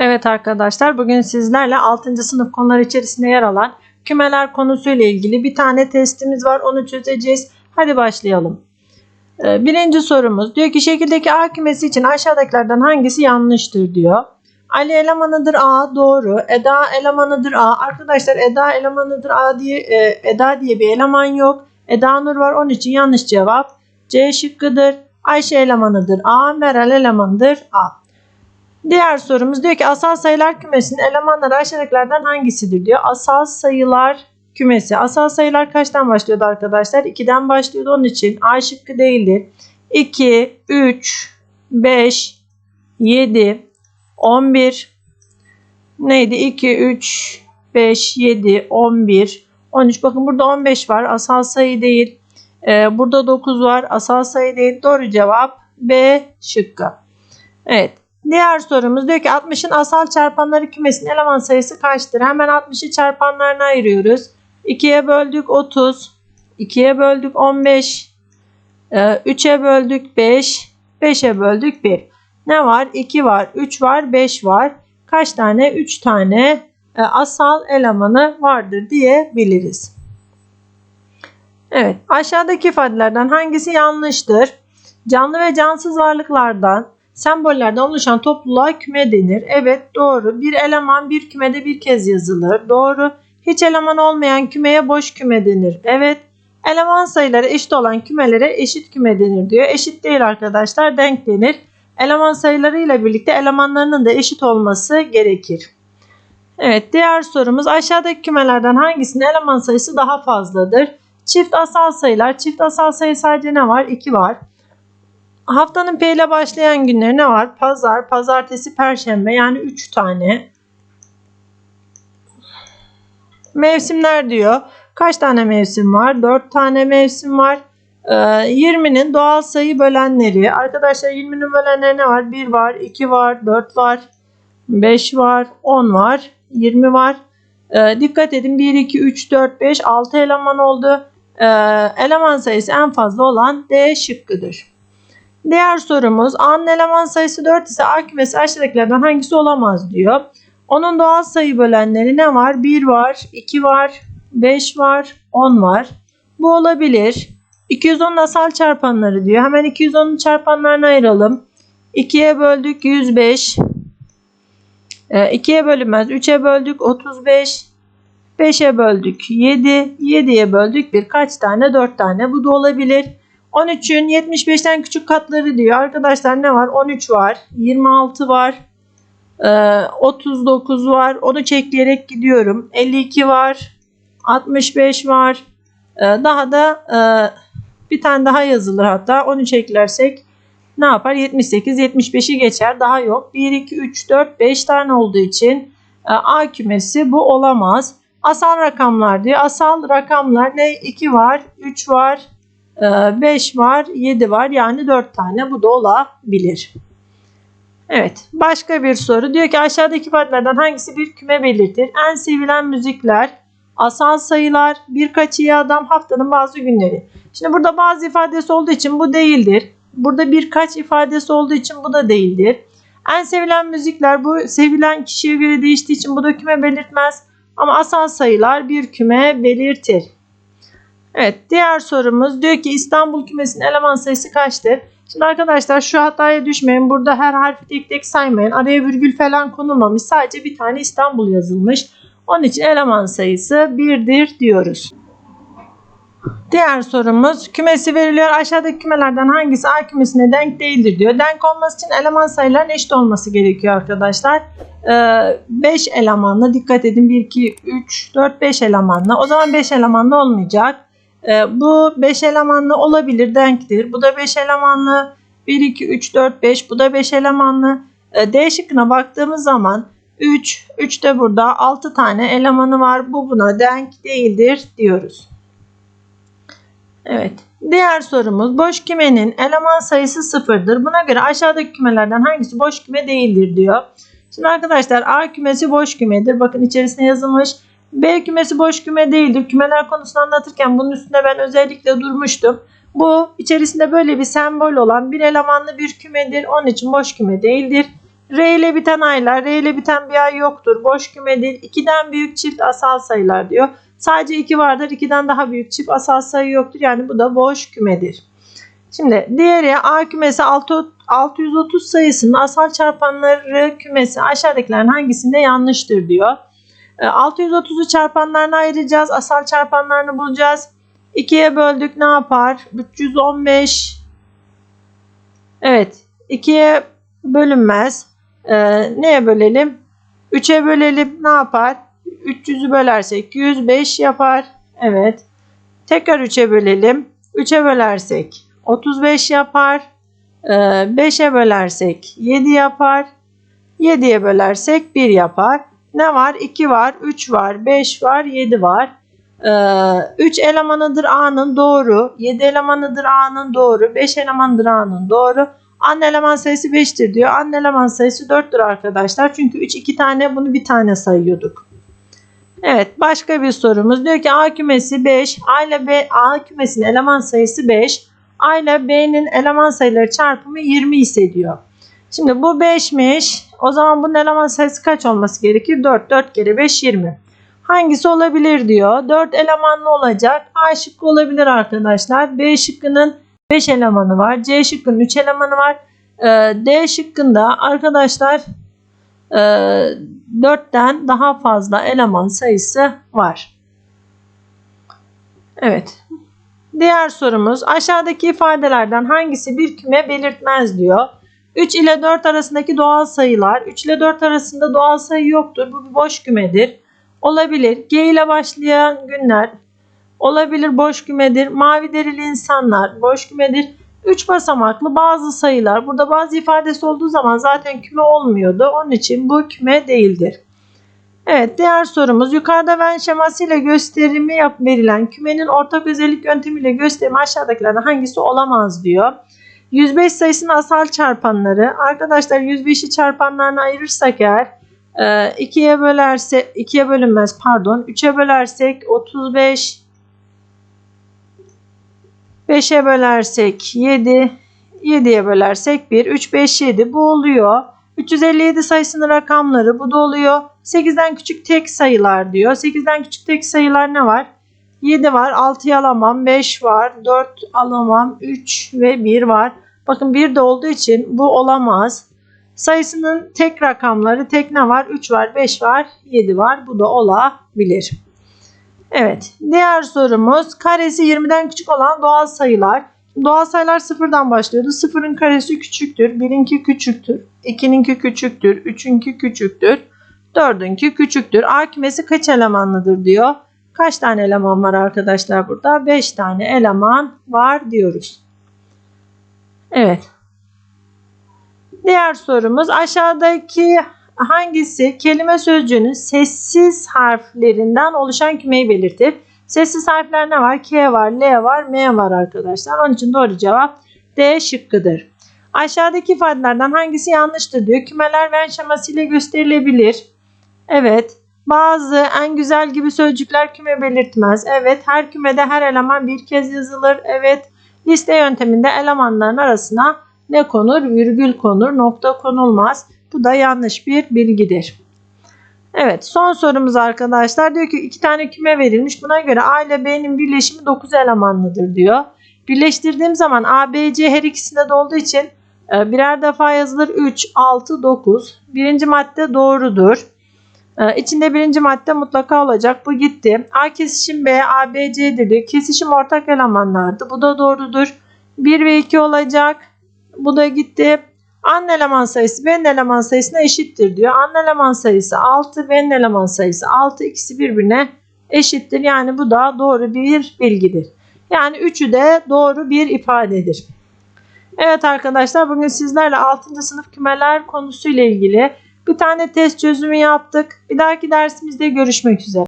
Evet arkadaşlar bugün sizlerle 6. sınıf konular içerisinde yer alan kümeler konusuyla ilgili bir tane testimiz var onu çözeceğiz. Hadi başlayalım. Ee, Birinci sorumuz diyor ki şekildeki A kümesi için aşağıdakilerden hangisi yanlıştır diyor. Ali elemanıdır A doğru. Eda elemanıdır A. Arkadaşlar Eda elemanıdır A diye e, Eda diye bir eleman yok. Eda Nur var onun için yanlış cevap. C şıkkıdır. Ayşe elemanıdır A. Meral elemanıdır A. Diğer sorumuz diyor ki asal sayılar kümesinin elemanları aşağıdakilerden hangisidir diyor. Asal sayılar kümesi. Asal sayılar kaçtan başlıyordu arkadaşlar? 2'den başlıyordu. Onun için A şıkkı değildir. 2, 3, 5, 7, 11 neydi? 2, 3, 5, 7, 11, 13. Bakın burada 15 var. Asal sayı değil. Ee, burada 9 var. Asal sayı değil. Doğru cevap B şıkkı. Evet. Diğer sorumuz diyor ki 60'ın asal çarpanları kümesinin eleman sayısı kaçtır? Hemen 60'ı çarpanlarına ayırıyoruz. 2'ye böldük 30. 2'ye böldük 15. 3'e böldük 5. 5'e böldük 1. Ne var? 2 var, 3 var, 5 var. Kaç tane? 3 tane e, asal elemanı vardır diyebiliriz. Evet, aşağıdaki ifadelerden hangisi yanlıştır? Canlı ve cansız varlıklardan sembollerden oluşan topluluğa küme denir. Evet doğru. Bir eleman bir kümede bir kez yazılır. Doğru. Hiç eleman olmayan kümeye boş küme denir. Evet. Eleman sayıları eşit olan kümelere eşit küme denir diyor. Eşit değil arkadaşlar denk denir. Eleman sayılarıyla birlikte elemanlarının da eşit olması gerekir. Evet diğer sorumuz aşağıdaki kümelerden hangisinin eleman sayısı daha fazladır? Çift asal sayılar. Çift asal sayı sadece ne var? 2 var. Haftanın P ile başlayan günleri ne var? Pazar, pazartesi, perşembe yani 3 tane. Mevsimler diyor. Kaç tane mevsim var? 4 tane mevsim var. Ee, 20'nin doğal sayı bölenleri. Arkadaşlar 20'nin bölenleri ne var? 1 var, 2 var, 4 var, 5 var, 10 var, 20 var. Ee, dikkat edin 1, 2, 3, 4, 5, 6 eleman oldu. Ee, eleman sayısı en fazla olan D şıkkıdır. Diğer sorumuz A'nın eleman sayısı 4 ise A kümesi aşağıdakilerden hangisi olamaz diyor. Onun doğal sayı bölenleri ne var? 1 var, 2 var, 5 var, 10 var. Bu olabilir. 210'un asal çarpanları diyor. Hemen 210'un çarpanlarını ayıralım. 2'ye böldük 105. 2'ye bölünmez. 3'e böldük 35. 5'e böldük 7. 7'ye böldük 1. Kaç tane? 4 tane. Bu da olabilir. 13'ün 75'ten küçük katları diyor. Arkadaşlar ne var? 13 var. 26 var. 39 var. Onu çekleyerek gidiyorum. 52 var. 65 var. Daha da bir tane daha yazılır hatta. Onu çeklersek ne yapar? 78, 75'i geçer. Daha yok. 1, 2, 3, 4, 5 tane olduğu için A kümesi bu olamaz. Asal rakamlar diyor. Asal rakamlar ne? 2 var, 3 var, 5 var, 7 var. Yani 4 tane bu da olabilir. Evet. Başka bir soru. Diyor ki aşağıdaki ifadelerden hangisi bir küme belirtir? En sevilen müzikler, asal sayılar, birkaç iyi adam, haftanın bazı günleri. Şimdi burada bazı ifadesi olduğu için bu değildir. Burada birkaç ifadesi olduğu için bu da değildir. En sevilen müzikler bu sevilen kişiye göre değiştiği için bu da küme belirtmez. Ama asal sayılar bir küme belirtir. Evet diğer sorumuz diyor ki İstanbul kümesinin eleman sayısı kaçtır? Şimdi arkadaşlar şu hataya düşmeyin. Burada her harfi tek tek saymayın. Araya virgül falan konulmamış. Sadece bir tane İstanbul yazılmış. Onun için eleman sayısı 1'dir diyoruz. Diğer sorumuz kümesi veriliyor. Aşağıdaki kümelerden hangisi A kümesine denk değildir diyor. Denk olması için eleman sayıların eşit olması gerekiyor arkadaşlar. 5 ee, elemanla dikkat edin 1, 2, 3, 4, 5 elemanla. O zaman 5 elemanla olmayacak. Ee, bu 5 elemanlı olabilir denktir. Bu da 5 elemanlı 1, 2, 3, 4, 5 bu da 5 elemanlı. Ee, D şıkkına baktığımız zaman 3, 3 de burada 6 tane elemanı var. Bu buna denk değildir diyoruz. Evet. Diğer sorumuz boş kümenin eleman sayısı sıfırdır. Buna göre aşağıdaki kümelerden hangisi boş küme değildir diyor. Şimdi arkadaşlar A kümesi boş kümedir. Bakın içerisine yazılmış. B kümesi boş küme değildir. Kümeler konusunu anlatırken bunun üstünde ben özellikle durmuştum. Bu içerisinde böyle bir sembol olan bir elemanlı bir kümedir. Onun için boş küme değildir. R ile biten aylar, R ile biten bir ay yoktur. Boş küme değil. 2'den büyük çift asal sayılar diyor. Sadece 2 vardır. 2'den daha büyük çift asal sayı yoktur. Yani bu da boş kümedir. Şimdi diğeri A kümesi 6, 630 sayısının asal çarpanları kümesi aşağıdakilerin hangisinde yanlıştır diyor. E, 630'u çarpanlarına ayıracağız. Asal çarpanlarını bulacağız. 2'ye böldük ne yapar? 315. Evet. 2'ye bölünmez. E, neye bölelim? 3'e bölelim ne yapar? 300'ü bölersek 105 yapar. Evet. Tekrar 3'e bölelim. 3'e bölersek 35 yapar. 5'e bölersek 7 yapar. 7'ye bölersek 1 yapar. Ne var? 2 var, 3 var, 5 var, 7 var. 3 elemanıdır A'nın doğru. 7 elemanıdır A'nın doğru. 5 elemanıdır A'nın doğru. Anne eleman sayısı 5'tir diyor. Anne eleman sayısı 4'tür arkadaşlar. Çünkü 3 2 tane bunu bir tane sayıyorduk. Evet başka bir sorumuz. Diyor ki A kümesi 5. A ile B A kümesinin eleman sayısı 5. A ile B'nin eleman sayıları çarpımı 20 ise diyor. Şimdi bu 5'miş. O zaman bunun eleman sayısı kaç olması gerekir? 4. 4 kere 5 20. Hangisi olabilir diyor. 4 elemanlı olacak. A şıkkı olabilir arkadaşlar. B şıkkının 5 elemanı var. C şıkkının 3 elemanı var. Ee, D şıkkında arkadaşlar 4'ten daha fazla eleman sayısı var. Evet. Diğer sorumuz aşağıdaki ifadelerden hangisi bir küme belirtmez diyor. 3 ile 4 arasındaki doğal sayılar. 3 ile 4 arasında doğal sayı yoktur. Bu bir boş kümedir. Olabilir. G ile başlayan günler. Olabilir boş kümedir. Mavi derili insanlar boş kümedir. 3 basamaklı bazı sayılar. Burada bazı ifadesi olduğu zaman zaten küme olmuyordu. Onun için bu küme değildir. Evet diğer sorumuz yukarıda Venn şeması ile gösterimi yap verilen kümenin ortak özellik yöntemiyle gösterimi aşağıdakilerden hangisi olamaz diyor. 105 sayısının asal çarpanları. Arkadaşlar 105'i çarpanlarına ayırırsak eğer 2'ye bölerse 2'ye bölünmez pardon 3'e bölersek 35 5'e bölersek 7 7'ye bölersek 1 3 5 7 bu oluyor. 357 sayısının rakamları bu da oluyor. 8'den küçük tek sayılar diyor. 8'den küçük tek sayılar ne var? 7 var, 6'yı alamam, 5 var, 4 alamam, 3 ve 1 var. Bakın 1 de olduğu için bu olamaz. Sayısının tek rakamları tek ne var? 3 var, 5 var, 7 var. Bu da olabilir. Evet. Diğer sorumuz karesi 20'den küçük olan doğal sayılar. Doğal sayılar sıfırdan başlıyordu. Sıfırın karesi küçüktür. Birinki küçüktür. ikininki küçüktür. Üçünkü küçüktür. Dördünkü küçüktür. A kümesi kaç elemanlıdır diyor. Kaç tane eleman var arkadaşlar burada? 5 tane eleman var diyoruz. Evet. Diğer sorumuz aşağıdaki hangisi kelime sözcüğünün sessiz harflerinden oluşan kümeyi belirtir? Sessiz harfler ne var? K var, L var, M var arkadaşlar. Onun için doğru cevap D şıkkıdır. Aşağıdaki ifadelerden hangisi yanlıştır diyor. Kümeler Venn şeması ile gösterilebilir. Evet. Bazı en güzel gibi sözcükler küme belirtmez. Evet. Her kümede her eleman bir kez yazılır. Evet. Liste yönteminde elemanların arasına ne konur? Virgül konur, nokta konulmaz. Bu da yanlış bir bilgidir. Evet son sorumuz arkadaşlar. Diyor ki iki tane küme verilmiş. Buna göre A ile B'nin birleşimi 9 elemanlıdır diyor. Birleştirdiğim zaman A, B, C her ikisinde de olduğu için e, birer defa yazılır. 3, 6, 9. Birinci madde doğrudur. E, içinde birinci madde mutlaka olacak. Bu gitti. A kesişim B, A, B, C'dir diyor. Kesişim ortak elemanlardı. Bu da doğrudur. 1 ve 2 olacak. Bu da gitti. Anne eleman sayısı B'nin eleman sayısına eşittir diyor. Anne eleman sayısı 6, B'nin eleman sayısı 6. İkisi birbirine eşittir. Yani bu da doğru bir bilgidir. Yani üçü de doğru bir ifadedir. Evet arkadaşlar bugün sizlerle 6. sınıf kümeler konusuyla ilgili bir tane test çözümü yaptık. Bir dahaki dersimizde görüşmek üzere.